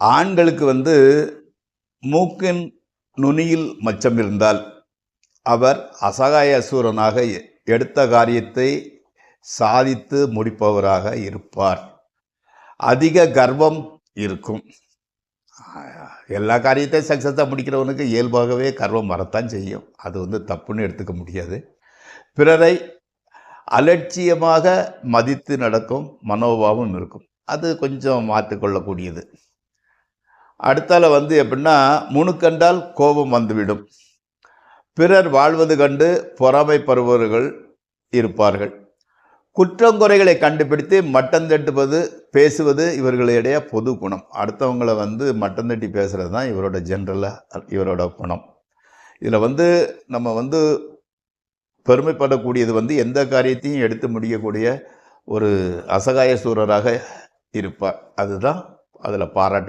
ஆண்களுக்கு வந்து மூக்கின் நுனியில் மச்சம் இருந்தால் அவர் அசகாய அசூரனாக எ- எடுத்த காரியத்தை சாதித்து முடிப்பவராக இருப்பார். அதிக கர்வம் இருக்கும். எல்லா காரியத்தையும் சக்ஸஸாக முடிக்கிறவனுக்கு இயல்பாகவே கர்வம் வரத்தான் செய்யும். அது வந்து தப்புன்னு எடுத்துக்க முடியாது. பிறரை அலட்சியமாக மதித்து நடக்கும் மனோபாவம் இருக்கும். அது கொஞ்சம் மாற்றிக்கொள்ளக்கூடியது. அடுத்தால வந்து எப்படின்னா முணுக்கண்டால் கோபம் வந்துவிடும். பிறர் வாழ்வது கண்டு பொறாமைப்படுபவர்கள் இருப்பார்கள். குற்றங்குறைகளை கண்டுபிடித்து மட்டம் தட்டுவது பேசுவது இவர்களுடைய பொது குணம். அடுத்தவங்களை வந்து மட்டம் தட்டி பேசுகிறது தான் இவரோட ஜென்ரலாக இவரோட குணம். இதில் வந்து நம்ம வந்து பெருமைப்படக்கூடியது வந்து எந்த காரியத்தையும் எடுத்து முடியக்கூடிய ஒரு அசகாய சூரராக இருப்பார். அதுதான் அதில் பாராட்ட